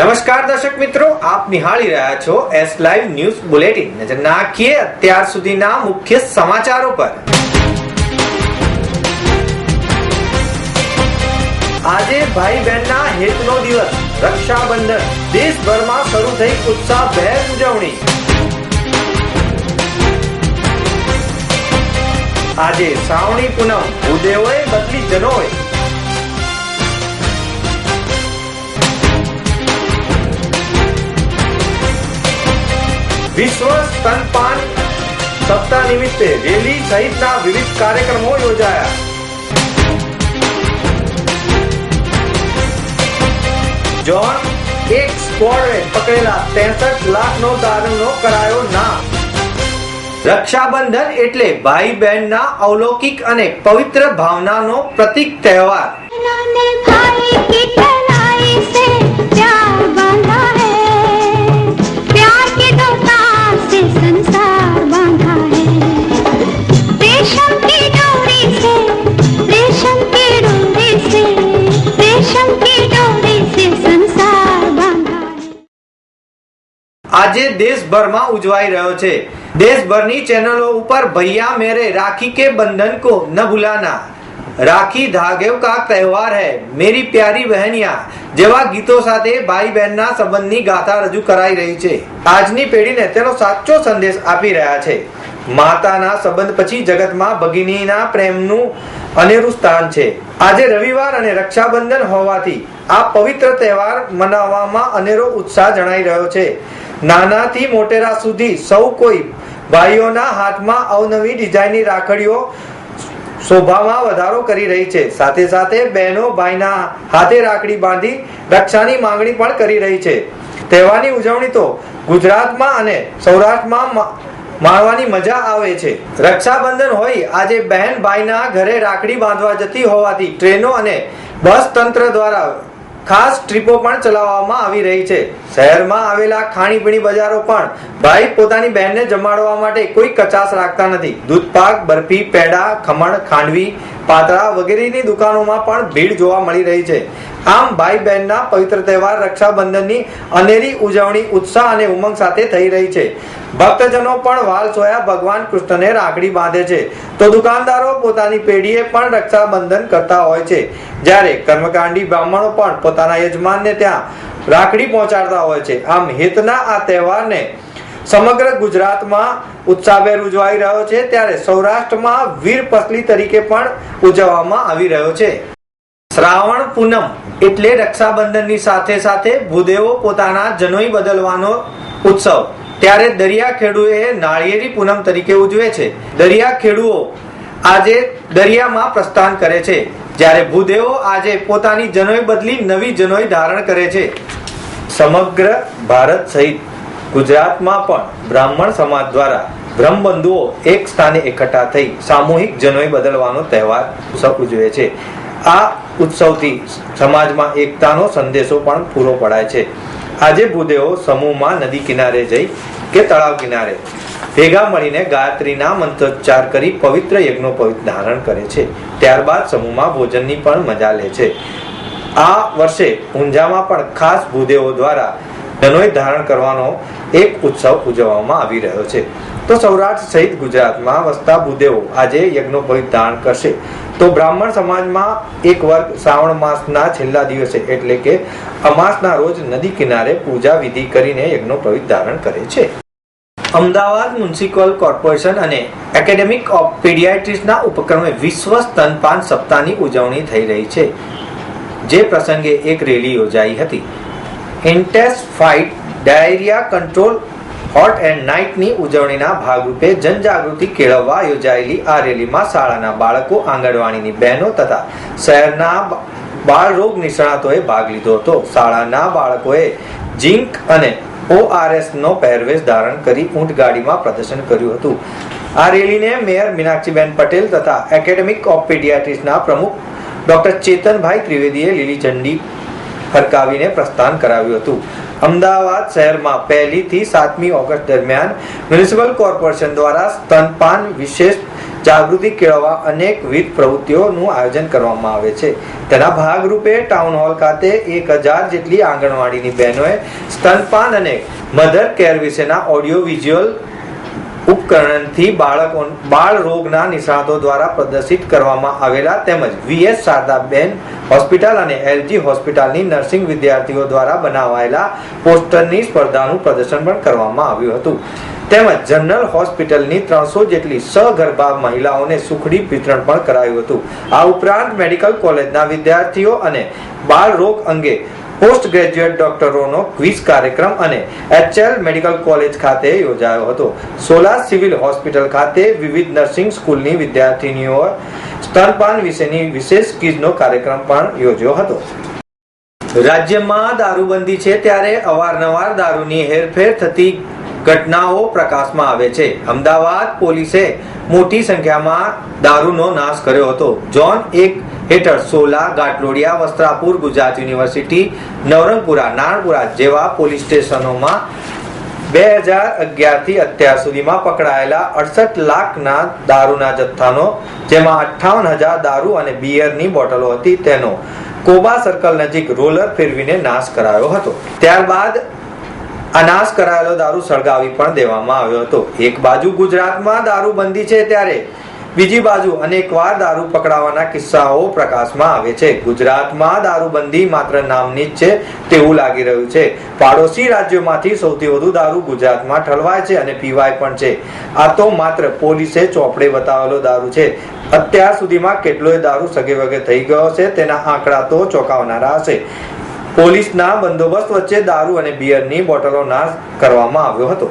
નમસ્કાર દર્શક મિત્રો, આપ નિહાળી રહ્યા છો એસ લાઈવ ન્યૂઝ બુલેટિન નજર નાખીએ અત્યાર સુધીના મુખ્ય સમાચારો પર. આજે ભાઈ બહેનના હેતનો દિવસ, રક્ષાબંધન. દેશભરમાં શરૂ થઈ ઉત્સાહભેર ઉજવણી. આજે શ્રાવણી પૂનમ. ભૂદેવોએ બદલી જનોએ વિશ્વ સ્તનપાન સપ્તાહ નિમિત્તે રેલી સહિતના વિવિધ કાર્યક્રમો યોજાયા. જોન એક સ્કોડે પકડેલા 63 લાખનો દારૂનો કરાયો નામ રક્ષાબંધન એટલે ભાઈ બહેનના અવલૌકિક અને પવિત્ર ભાવનાનો પ્રતીક તહેવાર. આજે દેશભરમાં ઉજવાઈ રહ્યો છે દેશભરની ચેનલો ઉપર ભૈયા મેરે રાખી કે બંધન को न भुलाना રાખી ધાગેવ કા તહેવાર હૈ મેરી પ્યારી બહેનિયા જેવા ગીતો સાથે ભાઈ બહેનના સંબંધની ગાથા રજૂ કરાઈ રહી છે આજની પેઢીને તેનો સાચો સંદેશ આપી રહ્યા છે માતાના સંબંધ પછી જગતમાં ભગિનીના પ્રેમનું અનેરું સ્થાન છે આજે રવિવાર અને રક્ષાબંધન હોવાથી આ પવિત્ર તહેવાર મનાવવામાં અનેરો ઉત્સાહ જણાઈ રહ્યો છે નાનાથી મોટેરા સુધી સૌ કોઈ ભાઈઓના હાથમાં અવનવી ડિઝાઇનની રાખડીઓ શોભામાં વધારો કરી રહી છે. સાથે સાથે બહેનો ભાઈના હાથે રાખડી બાંધી રક્ષાની માંગણી પણ કરી રહી છે. તહેવારની ઉજવણી તો ગુજરાતમાં અને સૌરાષ્ટ્રમાં માણવાની મજા આવે છે. રક્ષાબંધન હોય આજે બહેન ભાઈના ઘરે રાખડી બાંધવા જતી હોવાથી ટ્રેનો અને બસ તંત્ર દ્વારા ખાસ ટ્રીપો પણ ચલાવવામાં આવી રહી છે. શહેરમાં આવેલા ખાણીપીણી બજારો પણ ભાઈ પોતાની બહેનને જમાડવા માટે કોઈ કચાશ રાખતા નથી. દૂધપાક, બરફી, પેડા, ખમણ, ખાંડવી, પાતળા વગેરેની દુકાનોમાં પણ ભીડ જોવા મળી રહી છે. આમ ભાઈ બહેનના પવિત્ર તહેવાર રક્ષાબંધનની અનેરી ઉજવણી, ઉત્સાહ અને ઉમંગ સાથે થઈ રહી છે. ભક્તજનો પણ વાલ સોયા ભગવાન કૃષ્ણને રાખડી બાંધે છે. તો દુકાનદારો પોતાની પેઢીએ પણ રક્ષાબંધન કરતા હોય છે. જ્યારે કર્મકાંડી બ્રાહ્મણો પણ પોતાના યજમાનને ત્યાં રાખડી પહોંચાડતા હોય છે. આમ હિતના આ તહેવારને સમગ્ર ગુજરાતમાં ઉત્સાહભેર ઉજવાઈ રહ્યો છે. ત્યારે સૌરાષ્ટ્રમાં વીર પસલી તરીકે પણ ઉજવવામાં આવી રહ્યો છે. શ્રાવણ પૂનમ એટલે રક્ષાબંધનની સાથે સાથે ભૂદેવો પોતાના જનોઈ બદલવાનો ઉત્સવ. ત્યારે દરિયા ખેડૂએ નાળિયેરી પૂનમ તરીકે ઉજવે છે. દરિયા ખેડૂઓ આજે દરિયામાં પ્રસ્થાન કરે છે. જ્યારે ભૂદેવો આજે પોતાની જનોઈ બદલી નવી જનોઈ ધારણ કરે છે. સમગ્ર ભારત સહિત ગુજરાતમાં પણ બ્રાહ્મણ સમાજ દ્વારા બ્રહ્મબંધુઓ એક સ્થાને એકઠા થઈ સામૂહિક જનોઈ બદલવાનો તહેવાર ઉજવે છે. આ ઉત્સવથી સમાજમાં એકતાનો સંદેશો પણ પૂરો પડાય છે. આજે ભૂદેવો સમૂહમાં નદી કિનારે જઈ કે તળાવ કિનારે ભેગા મળીને ગાયત્રીના મંત્રોચ્ચાર કરી પવિત્ર યજ્ઞો પવિત્ર ધારણ કરે છે. ત્યારબાદ સમૂહમાં ભોજનની પણ મજા લે છે. આ વર્ષે ઊંઝામાં પણ ખાસ ભૂદેવો દ્વારા ધનોય ધારણ કરવાનો એક ઉત્સવ ઉજવવામાં આવી રહ્યો છે. તો સૌરાષ્ટ્ર સહિત ગુજરાતમાં વસતા ભૂદેવો આજે યજ્ઞોપવિત ધારણ કરશે. તો બ્રાહ્મણ સમાજમાં એક વર્ગ શ્રાવણ માસના છેલ્લા દિવસે એટલે કે અમાસના રોજ નદી કિનારે પૂજા વિધિ કરીને યજ્ઞોપવિત ધારણ કરે છે. અમદાવાદ મ્યુનિસિપલ કોર્પોરેશન અને એકેડેમિક ઓફ પીડિયાટ્રીસના ઉપક્રમે વિશ્વ સ્તનપાન સપ્તાહની ઉજવણી થઈ રહી છે. જે પ્રસંગે એક રેલી યોજાઈ હતી. ઇન્ટેસ ફાઇટ, ડાયરિયા કંટ્રોલ હોટ એન્ડ નાઇટની ઉજવણીના ભાગરૂપે જનજાગૃતિ કેળવવા યોજાયેલી આ રેલીમાં શાળાના બાળકો, આંગણવાડીની બહેનો તથા શહેરના બાળ રોગ નિષ્ણાતોએ ભાગ લીધો હતો. શાળાના બાળકોએ ઝીંક અને ઓઆરએસ નો પહેરવેશ ધારણ કરી ઊંટ ગાડીમાં પ્રદર્શન કર્યું હતું. આ રેલીને મેયર મીનાક્ષીબેન પટેલ તથા એકેડેમિક ઓફ પીડિયાટ્રિક્સના પ્રમુખ ડોક્ટર ચેતનભાઈ ત્રિવેદીએ લીલી ઝંડી ફરકાવીને પ્રસ્થાન કરાવ્યું હતું. અમદાવાદ શહેરમાં પહેલી થી સાતમી ઓગસ્ટ દરમિયાન મ્યુનિસિપલ કોર્પોરેશન દ્વારા સ્તનપાન વિશેષ જાગૃતિ કેળવવા અનેકવિધ પ્રવૃત્તિઓનું આયોજન કરવામાં આવે છે. તેના ભાગરૂપે ટાઉન હોલ ખાતે એક હજાર જેટલી આંગણવાડીની બહેનોએ સ્તનપાન અને મધર કેર વિશેના ઓડિયો વિઝ્યુઅલ ઉપકરણથી બાળકો બાળ રોગના નિષ્ણાતો દ્વારા પ્રદર્શિત કરવામાં આવેલા તેમજ વીએસ શારદાબેન હોસ્પિટલ અને એલજી હોસ્પિટલની નર્સિંગ વિદ્યાર્થીઓ દ્વારા બનાવાયેલા પોસ્ટરની સ્પર્ધાનું પ્રદર્શન પણ કરવામાં આવ્યું હતું. તેમજ જનરલ હોસ્પિટલની ત્રણસો જેટલી સગર્ભા મહિલાઓને સુખડી વિતરણ પણ કરાયું હતું. આ ઉપરાંત મેડિકલ કોલેજના વિદ્યાર્થીઓ અને બાળ રોગ અંગે પોસ્ટ ગ્રેજ્યુએટ ડોક્ટરોનો ક્વિઝ કાર્યક્રમ અને એચએલ મેડિકલ કોલેજ ખાતે યોજાયો હતો. સોલા સિવિલ હોસ્પિટલ ખાતે વિવિધ નર્સિંગ સ્કૂલની વિદ્યાર્થીનીઓ સ્તનપાન વિશેની વિશેષ ક્વિઝનો કાર્યક્રમ પણ યોજ્યો હતો. રાજ્યમાં દારૂબંધી છે ત્યારે અવારનવાર દારૂની હેરફેર થતી ઘટનાઓ પ્રકાશમાં આવે છે. અમદાવાદ પોલીસે મોટી સંખ્યામાં દારૂનો નાશ કર્યો હતો. જોન એક હેઠળ સોલા ઘાટલોડિયા વસ્ત્રાપુર, ગુજરાત યુનિવર્સિટી, નવરંગપુરા નારણપુરા જેવા પોલીસ સ્ટેશનોમાં બે હજાર અગિયારથી અત્યાર સુધીમાં પકડાયેલા અડસઠ લાખના દારૂના જથ્થાનો, જેમાં અઠ્ઠાવન હજાર દારૂ અને બિયરની બોટલો હતી તેનો કોબા સર્કલ નજીક રોલર ફેરવીને નાશ કરાયો હતો. ત્યારબાદ આ નાશ કરાયેલો દારૂ સળગાવી પણ દેવામાં આવ્યો હતો. એક બાજુ ગુજરાતમાં દારૂ બંધી છે ત્યારે બીજી બાજુ અનેકવાર દારૂ પકડાવાના કિસ્સાઓ પ્રકાશમાં આવે છે. ગુજરાતમાં દારૂબંધી માત્ર નામની જ છે તેવું લાગી રહ્યું છે. પાડોશી રાજ્યોમાંથી સૌથી વધુ દારૂ ગુજરાતમાં ઠલવાય છે અને પીવાય પણ છે. આ તો માત્ર પોલીસે ચોપડે બતાવેલો દારૂ છે. અત્યાર સુધીમાં કેટલોય દારૂ સગે વગે થઈ ગયો છે, તેના આંકડા તો ચોંકાવનારા હશે. પોલીસના બંદોબસ્ત વચ્ચે દારૂ અને બિયરની બોટલો નાશ કરવામાં આવ્યો હતો.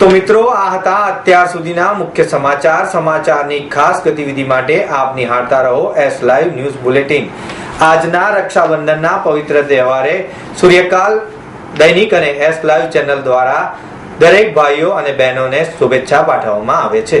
તો મિત્રો, આ હતા અત્યાર સુધીના મુખ્ય સમાચાર. સમાચારની ખાસ ગતિવિધિ માટે આપ નિહાળતા રહો એસ લાઈવ ન્યૂઝ બુલેટિન. આજના રક્ષાબંધનના પવિત્ર તહેવારે સૂર્યકાલ, દૈનિક અને એસ લાઈવ ચેનલ દ્વારા દરેક ભાઈઓ અને બહેનોને શુભેચ્છા પાઠવવામાં આવે છે.